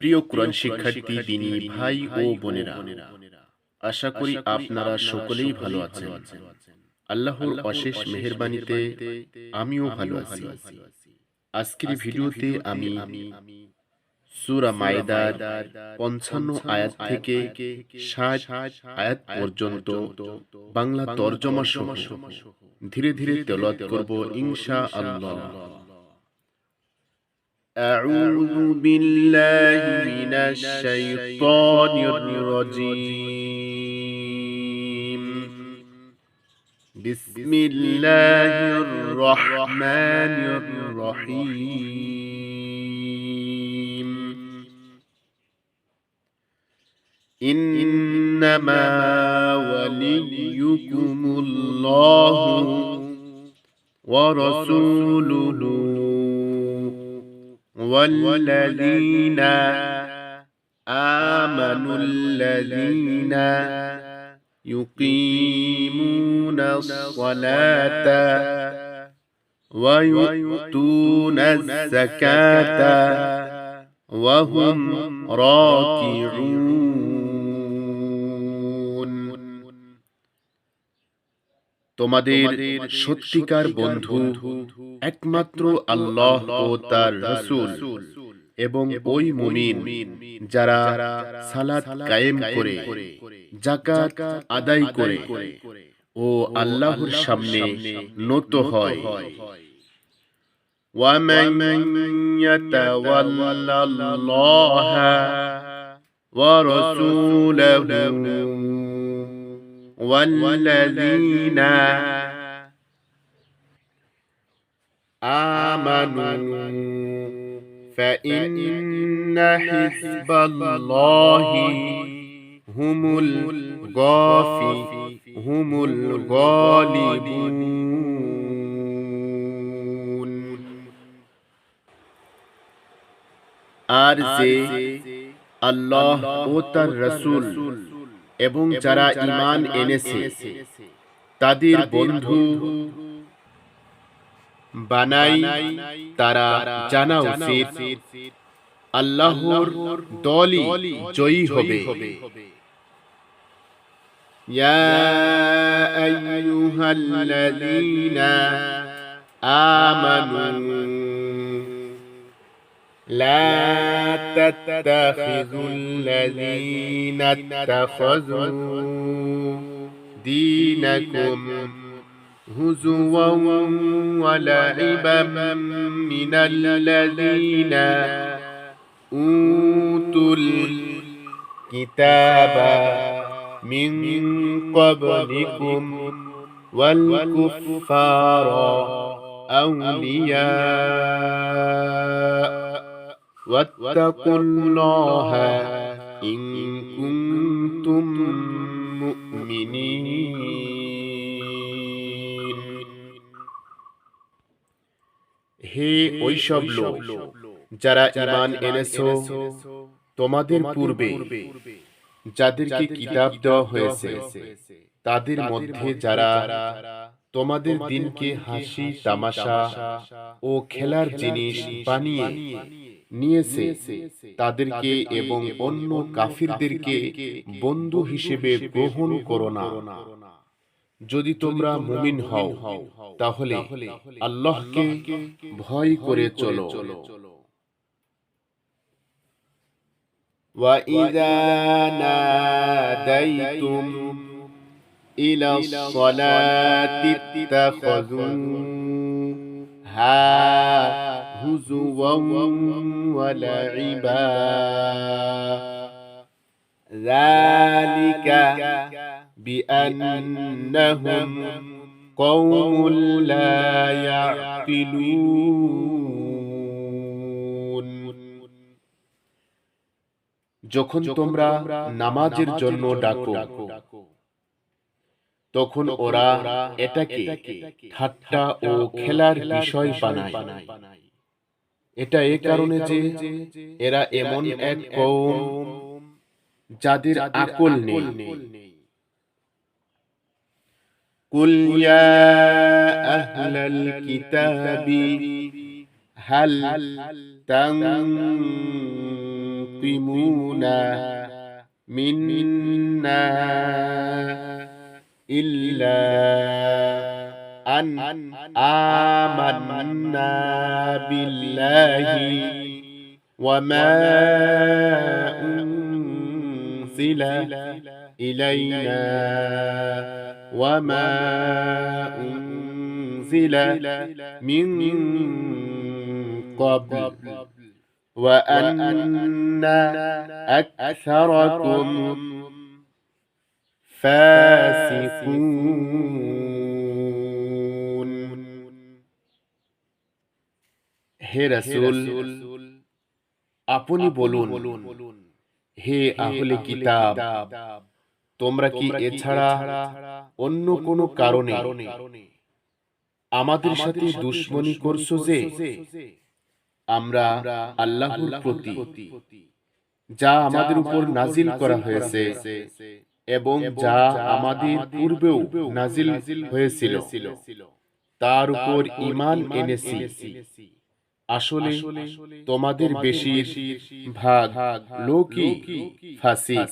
প্রিয় কোরআন শিক্ষার্থী দিনী ভাই ও বোনেরা আশা করি আপনারা সকলেই ভালো আছেন। আল্লাহর অশেষ মেহেরবানিতে আমিও ভালো আছি। আজকের ভিডিওতে আমি সুরা মায়দার পঞ্চান্ন আয়াত থেকে ষাট আয়াত পর্যন্ত বাংলা তর্জমা সহ ধীরে ধীরে তেলাওয়াত করব ইনশা আল্লাহ أعوذ بالله من الشيطان الرجيم. بسم الله الرحمن الرحيم. إنما وليكم الله ورسوله والذين آمنوا الذين يقيمون الصلاة ويؤتون الزكاة وهم راكعون. তোমাদের সত্যিকার বন্ধু একমাত্র আল্লাহ ও তার রসুল এবং ওই মুমিন যারা সালাত কায়েম করে জাকাত আদায় করে ও আল্লাহর সামনে নত হয় ومن يتول الله ورسوله والذين آمنوا فإن حزب الله هم الغافي هم الغالبون. أرسل الله أوتر رسول এবং যারা ঈমান এনেছে তাদের বন্ধু বানাই তারা জানা উচিত আল্লাহর দলই জয়ী হবে يا أيها الذين آمنوا لا تتخذوا الذين اتخذوا دينكم هزوا ولعبا من الذين أوتوا الكتاب من قبلكم والكفار أولياء واتقوا الله إن كنتم مؤمنين হে ওইসব লোক যারা ঈমান এনেছো তোমাদের পূর্বে যাদেরকে কিতাব দেওয়া হয়েছে তাদের মধ্যে যারা তোমাদের দিনকে হাসি তামাশা ও খেলার জিনিস বানিয়ে নিয়েছে তাদেরকে এবং অন্য কাফিরদেরকে বন্ধু হিসেবে গ্রহণ করো না যদি তোমরা মুমিন হও তাহলে আল্লাহকে ভয় করে চলো وإذا ناديتم إلى الصلاة ها هزوا ولعبا ذلك بأنهم قوم لا يعقلون যখন তোমরা নামাজের জন্য ডাকো তখন ওরা এটাকে ঠাট্টা ও খেলার বিষয় বানায় এটা এ কারণে যে এরা এমন এক কৌম যাদের আকল নেই قل يا أهل الكتاب هل تنقلون ينقمون منا إلا أن آمنا بالله وما أنزل إلينا وما أنزل من قبل وأن أكثركم فاسقون হে রাসূল আপনি বলুন হে আহলে কিতাব তোমরা কি এছাড়া অন্য কোনো কারণে আমাদের সাথে দুশ্মনী করছো যে আমরা আল্লাহর প্রতি যা আমাদের উপর নাজিল করা হয়েছে এবং যা আমাদের পূর্বেও নাজিল হয়েছিল। তার উপর ইমান এনেছি। আসলে তোমাদের বেশির ভাগ লোকই ফাসিক।